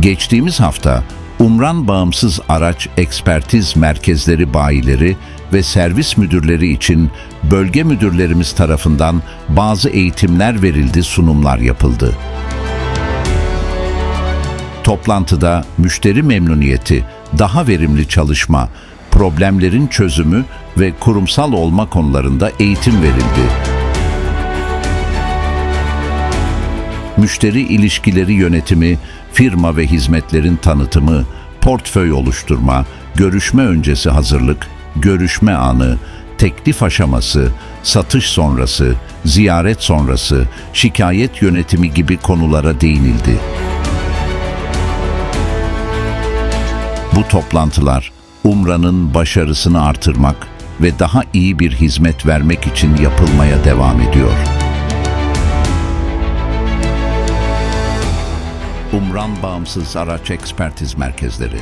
Geçtiğimiz hafta Umran Bağımsız Araç Ekspertiz Merkezleri bayileri ve servis müdürleri için bölge müdürlerimiz tarafından bazı eğitimler verildi, sunumlar yapıldı. Toplantıda müşteri memnuniyeti, daha verimli çalışma, problemlerin çözümü ve kurumsal olma konularında eğitim verildi. Müşteri ilişkileri yönetimi, firma ve hizmetlerin tanıtımı, portföy oluşturma, görüşme öncesi hazırlık, görüşme anı, teklif aşaması, satış sonrası, ziyaret sonrası, şikayet yönetimi gibi konulara değinildi. Bu toplantılar Umra'nın başarısını artırmak ve daha iyi bir hizmet vermek için yapılmaya devam ediyor. Umran Bağımsız Araç Ekspertiz Merkezleri